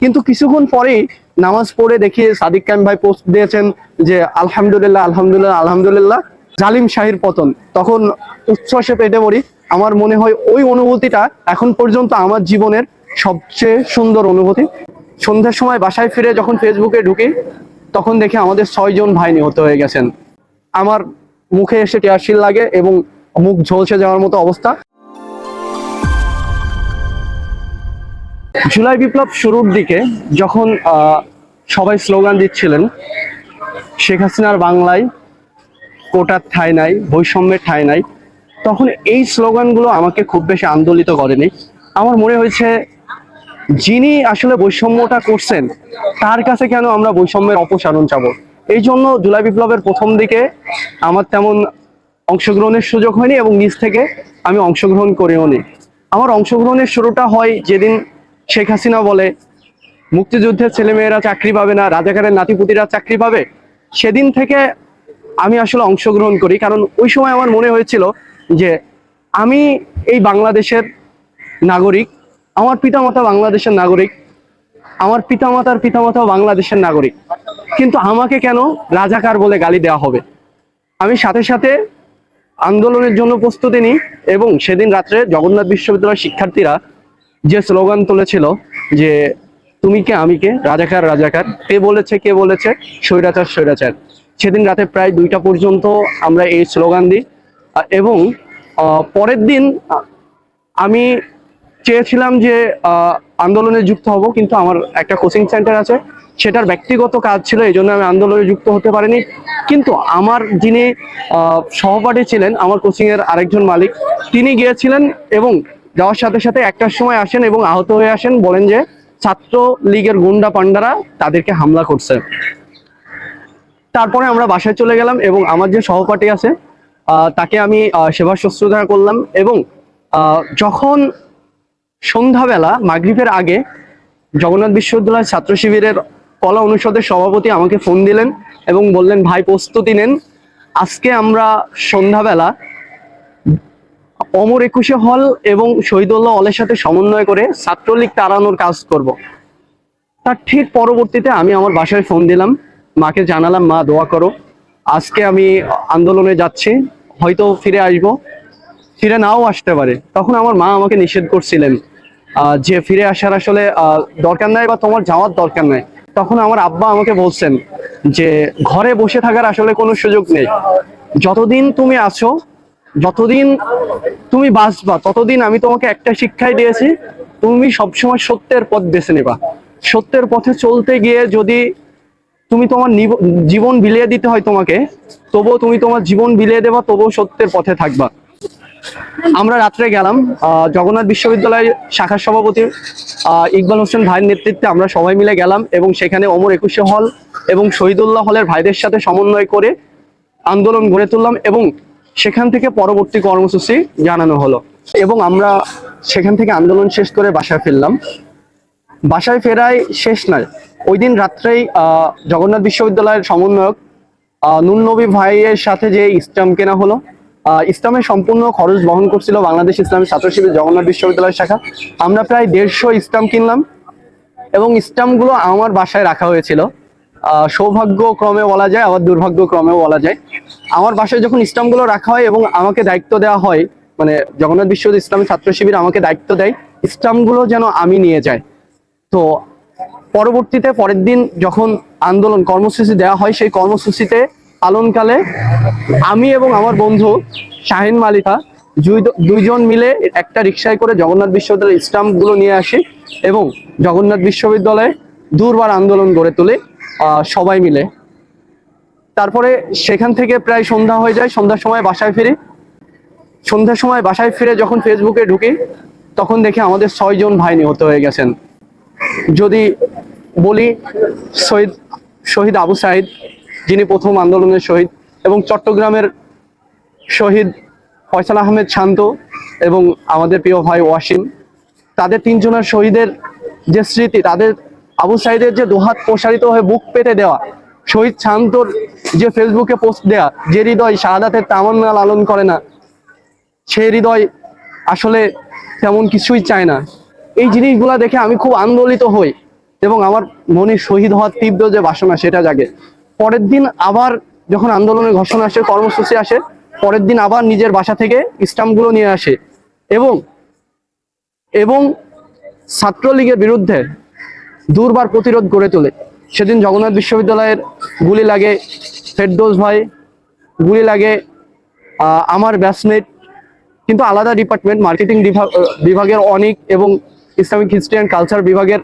কিন্তু কিছুক্ষণ পরেই নামাজ পড়ে দেখি সাদিক কাইম ভাই পোস্ট দিয়েছেন যে, আলহামদুলিল্লাহ আলহামদুলিল্লাহ আলহামদুলিল্লাহ। জালিম শাহির পতন। তখন উচ্ছ্বাসে পেটে পড়ি আমার মনে হয় ওই অনুভূতিটা এখন পর্যন্ত আমার জীবনের সবচেয়ে সুন্দর অনুভূতি। সন্ধ্যার সময় বাসায় ফিরে যখন ফেসবুকে ঢুকি, তখন দেখি আমাদের ছয়জন ভাই নিহত হয়ে গেছেন। আমার মুখে এসে টিয়ারশিল লাগে এবং মুখ ঝলসে যাওয়ার মতো অবস্থা। জুলাই বিপ্লব শুরুর দিকে যখন সবাই স্লোগান দিচ্ছিলেন, শেখ হাসিনার বাংলায় কোটার ঠাঁই নাই, বৈষম্যের ঠাঁই নাই, তখন এই স্লোগানগুলো আমাকে খুব বেশি আন্দোলিত করেনি। আমার মনে হয়েছে, যিনি আসলে বৈষম্যটা করছেন, তার কাছে কেন আমরা বৈষম্যের অপসারণ চাবো? এই জন্য জুলাই বিপ্লবের প্রথম দিকে আমার তেমন অংশগ্রহণের সুযোগ হয়নি এবং নিজ থেকে আমি অংশগ্রহণ করেও নি। আমার অংশগ্রহণের শুরুটা হয় যেদিন শেখ হাসিনা বলে মুক্তিযুদ্ধের ছেলেমেয়েরা চাকরি পাবে না, রাজাকারের নাতিপুতিরা চাকরি পাবে। সেদিন থেকে আমি আসলে অংশগ্রহণ করি, কারণ ওই সময় আমার মনে হয়েছিল যে আমি এই বাংলাদেশের নাগরিক, আমার পিতামাতা বাংলাদেশের নাগরিক, আমার পিতামাতার পিতামাতাও বাংলাদেশের নাগরিক। কিন্তু আমাকে কেন রাজাকার বলে গালি দেওয়া হবে? আমি সাথে সাথে আন্দোলনের জন্য প্রস্তুতি নিই এবং সেদিন রাত্রে জগন্নাথ বিশ্ববিদ্যালয়ের শিক্ষার্থীরা যে স্লোগান তুলেছিল যে তুমি কে, আমি কে, রাজাকার রাজাকার, কে বলেছে কে বলেছে, স্বৈরাচার স্বৈরাচার। সেদিন রাতে প্রায় দুইটা পর্যন্ত আমরা এই স্লোগান দিই। এবং পরের দিন আমি চেয়েছিলাম যে আন্দোলনে যুক্ত হব, কিন্তু আমার একটা কোচিং সেন্টার আছে। সেটার ব্যক্তিগত কাজ ছিল, এই জন্য আমি আন্দোলনে যুক্ত হতে পারিনি। কিন্তু আমার যিনি সহপাঠী ছিলেন, আমার কোচিংয়ের আরেকজন মালিক, তিনি গিয়েছিলেন এবং যাওয়ার সাথে সাথে একটার সময় আসেন এবং আহত হয়ে আসেন, বলেন যে ছাত্র লীগের গুন্ডা পান্ডারা তাদেরকে হামলা করছে। তারপরে আমরা বাসায় চলে গেলাম এবং আমার যে সহপাঠী আছে তাকে আমি সেবা শুশ্রূষা করলাম এবং যখন সন্ধ্যাবেলা, মাগরিবের আগে জগন্নাথ বিশ্ববিদ্যালয় ছাত্র শিবিরের কলা অনুষদের সভাপতি আমাকে ফোন দিলেন এবং বললেন, ভাই, প্রস্তুতি নেন। আজকে আমরা সন্ধ্যাবেলা অমর একুশে হল এবং শহীদুল্লাহ হলের সাথে সমন্বয় করে ছাত্রলীগ তাড়ানোর কাজ করব। তার ঠিক পরবর্তীতে আমি আমার বাসায় ফোন দিলাম। মাকে জানালাম, মা, দোয়া করো। আজকে আমি আন্দোলনে যাচ্ছি। হয়তো ফিরে আসব। ফিরে নাও আসতে পারে। তখন আমার মা আমাকে নিষেধ করছিলেন যে ফিরে আসার আসলে দরকার নাই বা তোমার যাওয়ার দরকার নাই। তখন আমার আব্বা আমাকে বলছেন যে, ঘরে বসে থাকার আসলে কোনো সুযোগ নেই। যতদিন তুমি আছো যতদিন তুমি বাঁচবা, ততদিন আমি তোমাকে একটা শিক্ষাই দিয়েছি, তুমি সবসময় সত্যের পথ বেছে নেবা। সত্যের পথে চলতে গিয়ে যদি তুমি তোমার জীবন বিলিয়ে দিতে হয় তোমাকে, তবুও তুমি তোমার জীবন বিলিয়ে দেবা, তবুও সত্যের পথে থাকবা। আমরা রাত্রে গেলাম জগন্নাথ বিশ্ববিদ্যালয়ের শাখার সভাপতি ইকবাল হোসেন ভাইয়ের নেতৃত্বে আমরা সবাই মিলে গেলাম এবং সেখানে অমর একুশে হল এবং শহীদুল্লাহ হলের ভাইদের সাথে সমন্বয় করে আন্দোলন গড়ে তুললাম এবং সেখান থেকে পরবর্তী কর্মসূচি জানানো হলো। এবং আমরা সেখান থেকে আন্দোলন শেষ করে বাসায় ফিরলাম। বাসায় ফেরাই শেষ নয়। ওই দিন রাত্রেই জগন্নাথ বিশ্ববিদ্যালয়ের সমন্বয়ক নুন নবী ভাইয়ের সাথে যে ইসলাম কেনা হলো ইসলামের সম্পূর্ণ খরচ বহন করছিল বাংলাদেশ ইসলামী ছাত্র শিবির জগন্নাথ বিশ্ববিদ্যালয়ের শাখা। আমরা প্রায় দেড়শো ইসলাম কিনলাম এবং স্টাম্পগুলো আমার বাসায় রাখা হয়েছিল। আহ, সৌভাগ্য ক্রমে বলা যায় আবার দুর্ভাগ্য ক্রমেও বলা যায়। আমার বাসায় যখন স্টাম্পগুলো রাখা হয় এবং আমাকে দায়িত্ব দেওয়া হয় মানে জগন্নাথ বিশ্ববিদ্যালয় ইসলামী ছাত্র শিবির আমাকে দায়িত্ব দেয় স্টাম্পগুলো যেন আমি নিয়ে যাই। তো পরবর্তীতে পরের দিন যখন আন্দোলন কর্মসূচি দেওয়া হয়, সেই কর্মসূচিতে পালনকালে আমি এবং আমার বন্ধু শাহিন মালিকা দুই- দুইজন মিলে একটা রিক্সায় করে জগন্নাথ বিশ্ববিদ্যালয়ের স্টাম্পগুলো নিয়ে আসি এবং জগন্নাথ বিশ্ববিদ্যালয়ে দুর্বার আন্দোলন গড়ে তুলি সবাই মিলে। তারপরে সেখান থেকে প্রায় সন্ধ্যা হয়ে যায়, সন্ধ্যার সময় বাসায় ফিরি। সন্ধ্যার সময় বাসায় ফিরে যখন ফেসবুকে ঢুকি, তখন দেখি আমাদের ছয়জন ভাই নিহত হয়ে গেছেন। যদি বলি, শহীদ শহীদ আবু সাইদ, যিনি প্রথম আন্দোলনের শহীদ, এবং চট্টগ্রামের শহীদ ফয়সাল আহমেদ শান্ত এবং আমাদের প্রিয় ভাই ওয়াসিম, তাদের তিনজনের শহীদের যে স্মৃতি, তাদের আবু সাইদের যে দুহাত প্রসারিত হয়ে বুক পেতে দেওয়া, শহীদ শান্তর যে ফেসবুকে পোস্ট দেয়া, যে হৃদয় শাহাদাতের তামান্না লালন করে না, সে হৃদয় আসলে তেমন কিছুই চায় না। এই জিনিসগুলা দেখে আমি খুব আন্দোলিত হই এবং আমার মনে শহীদ হওয়ার তীব্র যে বাসনা, সেটা জাগে। পরের দিন আবার যখন আন্দোলনের ঘোষণা আসে, কর্মসূচি আসে, পরের দিন আবার নিজের বাসা থেকে স্টাম্পগুলো নিয়ে আসে এবং এবং ছাত্রলীগের বিরুদ্ধে দুর্বার প্রতিরোধ গড়ে তোলে। সেদিন জগন্নাথ বিশ্ববিদ্যালয়ের গুলি লাগে ফেরদৌস ভাই গুলি লাগে আমার ব্যাচমেট কিন্তু আলাদা ডিপার্টমেন্ট মার্কেটিং বিভাগের অনেক এবং ইসলামিক অ্যান্ড কালচার বিভাগের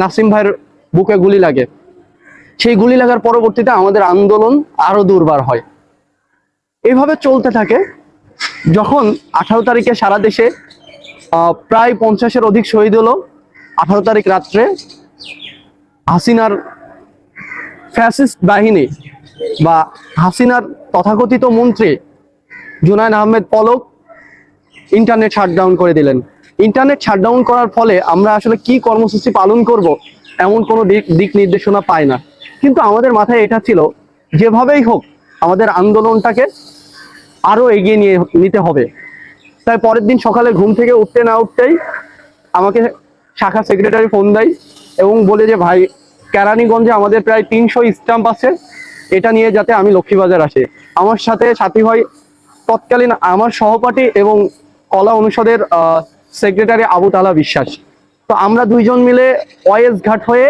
নাসিম ভাইয়ের বুকে গুলি লাগে। সেই গুলি লাগার পরবর্তীতে আমাদের আন্দোলন আরও দুর্বার হয়। এইভাবে চলতে থাকে, যখন আঠারো তারিখে সারা দেশে প্রায় পঞ্চাশের অধিক শহীদ হলো, আঠারো তারিখ রাত্রে হাসিনার ফ্যাসিস্ট বাহিনী বা হাসিনার তথাকথিত মন্ত্রী জুনায়ন আহমেদ পলক ইন্টারনেট শাটডাউন করে দিলেন। ইন্টারনেট শাটডাউন করার ফলে আমরা আসলে কি কর্মসূচি পালন করব এমন কোনো দিক দিক নির্দেশনা পাই না। কিন্তু আমাদের মাথায় এটা ছিল, যেভাবেই হোক আমাদের আন্দোলনটাকে আরও এগিয়ে নিয়ে, নিতে হবে। তাই পরের দিন সকালে ঘুম থেকে উঠতে না উঠতেই আমাকে শাখা সেক্রেটারি ফোন দেয় এবং বলে যে, ভাই, কেরানীগঞ্জে আমাদের প্রায় তিনশো স্টাম্প আছে। এটা নিয়ে যাতে আমি লক্ষ্মীবাজার আসি। আমার সাথে সাথী ভাই তৎকালীন আমার সহপাঠী এবং কলা অনুষদের সেক্রেটারি আবু তালা বিশ্বাস। তো আমরা দুইজন মিলে ওয়েস ঘাট হয়ে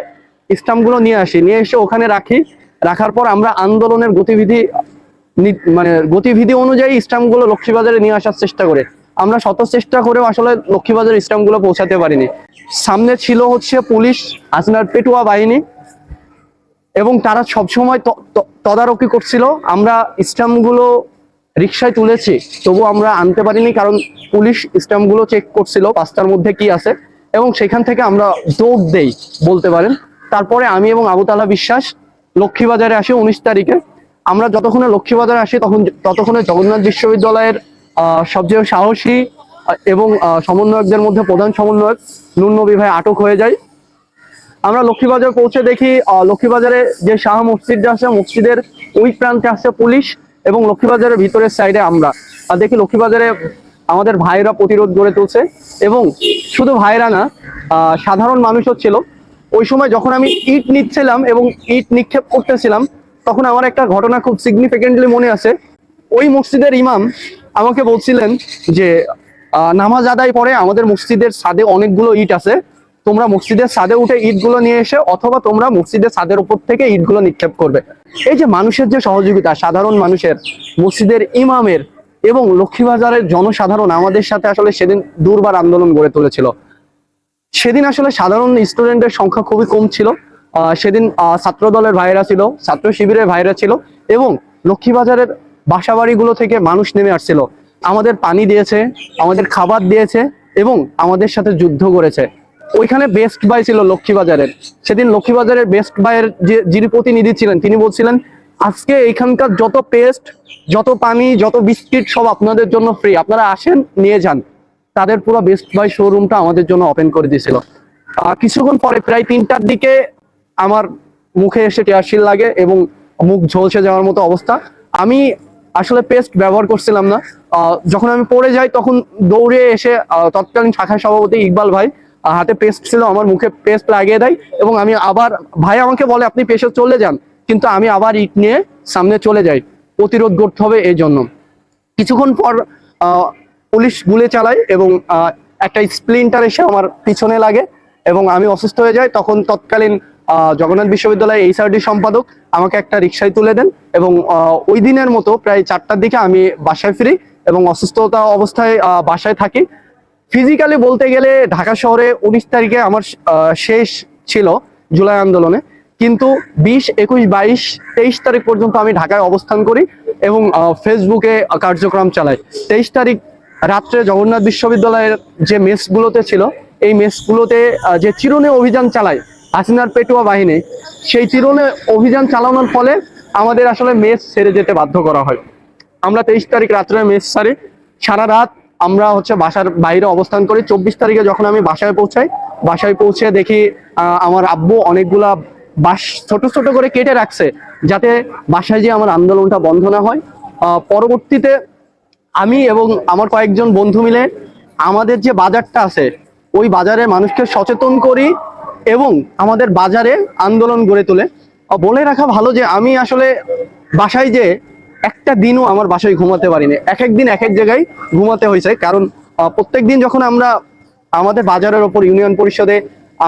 স্টাম্পগুলো নিয়ে আসি। নিয়ে এসে ওখানে রাখি। রাখার পর আমরা আন্দোলনের গতিবিধি মানে গতিবিধি অনুযায়ী স্টাম্পগুলো লক্ষ্মীবাজারে নিয়ে আসার চেষ্টা করে। আমরা শত চেষ্টা করেও আসলে লক্ষ্মীবাজার স্টাম্পগুলো পৌঁছাতে পারিনি। সামনে ছিল হচ্ছে পুলিশ আসনার পেটুয়া বাহিনী। এবং তারা সবসময় তদারকি করছিল। আমরা স্টাম্পগুলো রিক্সায় তুলেছি, তবু আমরা আনতে পারিনি কারণ পুলিশ স্টাম্পগুলো চেক করছিল পাঁচটার মধ্যে কি আছে এবং সেখান থেকে আমরা দৌড় দেই বলতে পারেন। তারপরে আমি এবং আবুতালা বিশ্বাস লক্ষ্মীবাজারে আসি উনিশ তারিখে। আমরা যতক্ষণে লক্ষ্মীবাজারে আসি তখন ততক্ষণে জগন্নাথ বিশ্ববিদ্যালয়ের সবচেয়ে সাহসী এবং সমন্বয়কদের মধ্যে প্রধান সমন্বয়ক নুন নবী ভাই আটক হয়ে যায়। আমরা লক্ষ্মীবাজার পৌঁছে দেখি লক্ষ্মীবাজারে যে শাহ মসজিদটা আছে মসজিদের ওই প্রান্তে আছে পুলিশ এবং লক্ষ্মীবাজারের ভিতরের সাইডে আমরা। আর দেখি লক্ষ্মীবাজারে আমাদের ভাইরা প্রতিরোধ গড়ে তুলছে এবং শুধু ভাইরা না সাধারণ মানুষও ছিল। ওই সময় যখন আমি ইট নিচ্ছিলাম এবং ইট নিক্ষেপ করতেছিলাম, তখন আমার একটা ঘটনা খুব সিগনিফিকেন্টলি মনে আছে। ওই মসজিদের ইমাম আমাকে বলছিলেন যে নামাজ আদায় পরে আমাদের মসজিদের ছাদে অনেকগুলো ইট আছে। তোমরা মসজিদের সাদে উঠে ইটগুলো নিয়ে এসে অথবা তোমরা মসজিদের ছাদের উপর থেকে ইটগুলো নিক্ষেপ করবে। এই যে মানুষের যে সহযোগিতা, সাধারণ মানুষের, মসজিদের ইমামের এবং লক্ষ্মীবাজারের জনসাধারণ আমাদের সাথে আসলে সেদিন দুর্বার আন্দোলন গড়ে তুলেছিল। সেদিন আসলে সাধারণ স্টুডেন্টের সংখ্যা খুবই কম ছিল। সেদিন ছাত্র দলের ভাইরা ছিল, ছাত্র শিবিরের ভাইরা ছিল এবং লক্ষ্মীবাজারের বাসাবাড়িগুলো থেকে মানুষ নেমে আসছিল। আমাদের পানি দিয়েছে, আমাদের খাবার দিয়েছে এবং আমাদের সাথে যুদ্ধ করেছে। ওইখানে বেস্ট বাই ছিল লক্ষ্মীবাজারের। সেদিন লক্ষ্মীবাজারের বেস্ট বাইয়ের যে, যিনি প্রতিনিধি ছিলেন, তিনি বলছিলেন, আজকে এখানকার যত পেস্ট যত পানি, যত বিস্কিট সব আপনাদের জন্য ফ্রি আপনারা আসেন, নিয়ে যান। তাদের পুরো বেস্ট বাই শোরুমটা আমাদের জন্য ওপেন করে দিয়েছিল। কিছুক্ষণ পরে প্রায় তিনটার দিকে আমার মুখে এসে টিয়ারশিল লাগে এবং মুখ ঝলসে যাওয়ার মতো অবস্থা। আমি আসলে পেস্ট ব্যবহার করছিলাম না। যখন আমি পড়ে যাই, তখন দৌড়ে এসে তৎকালীন শাখার সভাপতি ইকবাল ভাই হাতে পেস্ট ছিল, আমার মুখে পেস্ট লাগিয়ে দেয় এবং আমি আবার, ভাই আমাকে বলে, আপনি পেশে চলে যান। কিন্তু আমি আবার ইট নিয়ে সামনে চলে যাই। প্রতিরোধ করতে হবে এই জন্য। কিছুক্ষণ পর পুলিশ গুলি চালায় এবং একটা স্প্লিন্টার এসে আমার পিছনে লাগে এবং আমি অসুস্থ হয়ে যাই। তখন তৎকালীন জগন্নাথ বিশ্ববিদ্যালয়ের এইচআরডি সম্পাদক আমাকে একটা রিক্সায় তুলে দেন এবং ওই দিনের মতো প্রায় চারটার দিকে আমি বাসায় ফিরি এবং অসুস্থতা অবস্থায় বাসায় থাকি। ফিজিক্যালি বলতে গেলে ঢাকা শহরে উনিশ তারিখে আমার শেষ ছিল জুলাই আন্দোলনে। কিন্তু বিশ, একুশ, বাইশ, তেইশ তারিখ পর্যন্ত আমি ঢাকায় অবস্থান করি এবং ফেসবুকে কার্যক্রম চালাই। তেইশ তারিখ রাত্রে জগন্নাথ বিশ্ববিদ্যালয়ের যে মেসগুলোতে ছিল, এই মেসগুলোতে যে চিরনে অভিযান চালায় হাসিনার পেটুয়া বাহিনী, সেই চিরনে অভিযান চালানোর ফলে আমাদের আসলে মেস ছেড়ে যেতে বাধ্য করা হয়। আমরা তেইশ তারিখ রাত্রে মেস সারি, সারা রাত আমরা হচ্ছে বাসার বাইরে অবস্থান করি। চব্বিশ তারিখে যখন আমি বাসায় পৌঁছাই, বাসায় পৌঁছে দেখি আমার আব্বু অনেকগুলা বাস ছোট ছোট করে কেটে রাখছে, যাতে বাসায় যে আমার আন্দোলনটা বন্ধ না হয়। পরবর্তীতে আমি এবং আমার কয়েকজন বন্ধু মিলে আমাদের যে বাজারটা আছে, ওই বাজারে মানুষকে সচেতন করি এবং আমাদের বাজারে আন্দোলন গড়ে তোলে। বলে রাখা ভালো যে আমি আসলে বাসায় যে একটা দিনও আমার বাসায় ঘুমাতে পারিনি। এক এক দিন এক এক জায়গায় ঘুমাতে হয়েছে। কারণ প্রত্যেক দিন যখন আমরা আমাদের বাজারের ওপর ইউনিয়ন পরিষদে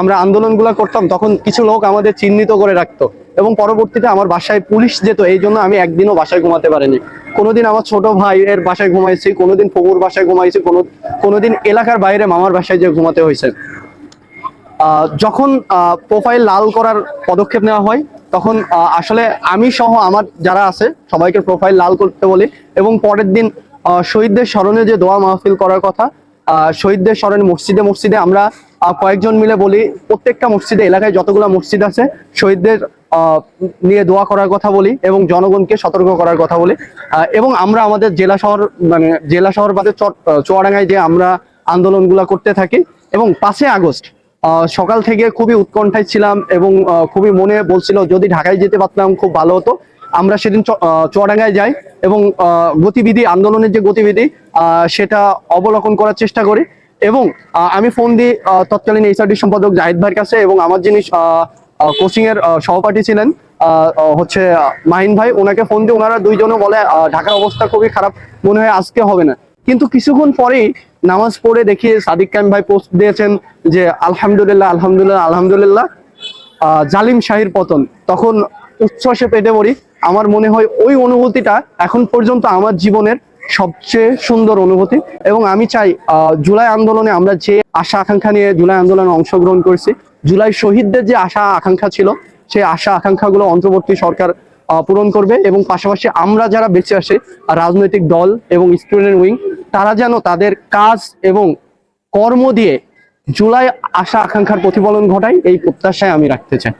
আমরা আন্দোলনগুলো করতাম, তখন কিছু লোক আমাদের চিহ্নিত করে রাখতো এবং পরবর্তীতে আমার বাসায় পুলিশ যেত, এই জন্য আমি একদিনও বাসায় ঘুমাতে পারিনি। কোনোদিন আমার ছোট ভাই এর বাসায় ঘুমাইছি, কোনোদিন ফুকুর বাসায় ঘুমাইছি, কোনো কোনোদিন এলাকার বাইরে মামার বাসায় যে ঘুমাতে হয়েছে। যখন প্রোফাইল লাল করার পদক্ষেপ নেওয়া হয়, তখন আসলে আমি সহ আমার যারা আছে, সবাইকে প্রোফাইল লাল করতে বলি। এবং পরের দিন শহীদদের স্মরণে যে দোয়া মাহফিল করার কথা শহীদদের স্মরণে মসজিদে মসজিদে আমরা কয়েকজন মিলে বলি, প্রত্যেকটা মসজিদে, এলাকায় যতগুলো মসজিদ আছে, শহীদদের নিয়ে দোয়া করার কথা বলি এবং জনগণকে সতর্ক করার কথা বলি। এবং আমরা আমাদের জেলা শহর মানে জেলা শহর বাদে চুয়াডাঙ্গায় যে আমরা আন্দোলনগুলো করতে থাকি, এবং পাঁচই আগস্ট সকাল থেকে খুবই উৎকণ্ঠায় ছিলাম এবং খুবই মনে বলছিল যদি ঢাকায় যেতে পারতাম খুব ভালো হতো। আমরা সেদিন চুয়াডাঙ্গায় যাই এবং গতিবিধি, আন্দোলনের যে গতিবিধি সেটা অবলোকন করার চেষ্টা করি এবং আমি ফোন দিই তৎকালীন এইচআরডি সম্পাদক জাহিদ ভাইয়ের কাছে এবং আমার যিনি কোচিং এর সহপাঠী ছিলেন হচ্ছে মাহিন ভাই, ওনাকে ফোন দিয়ে ওনারা দুইজনে বলে ঢাকার অবস্থা খুবই খারাপ, মনে হয় আজকে হবে না। কিন্তু কিছুক্ষণ পরেই নামাজ পড়ে দেখি সাদিক কাইম ভাই পোস্ট দিয়েছেন যে, আলহামদুলিল্লাহ আলহামদুলিল্লাহ আলহামদুলিল্লাহ। জালিম শাহির পতন। তখন উচ্ছ্বাসে পেটে পড়ি আমার মনে হয় ওই অনুভূতিটা এখন পর্যন্ত আমার জীবনের সবচেয়ে সুন্দর অনুভূতি। এবং আমি চাই জুলাই আন্দোলনে আমরা যে আশা আকাঙ্ক্ষা নিয়ে জুলাই আন্দোলনে অংশগ্রহণ করেছি, জুলাই শহীদদের যে আশা আকাঙ্ক্ষা ছিল, সেই আশা আকাঙ্ক্ষাগুলো অন্তর্বর্তী সরকার পূরণ করবে এবং পাশাপাশি আমরা যারা বেঁচে আসে রাজনৈতিক দল এবং স্টুডেন্ট উইং তারা যেন তাদের কাজ এবং কর্ম দিয়ে জুলাই আশা আকাঙ্ক্ষার প্রতিফলন ঘটায়, এই প্রত্যাশায় আমি রাখতে চাই।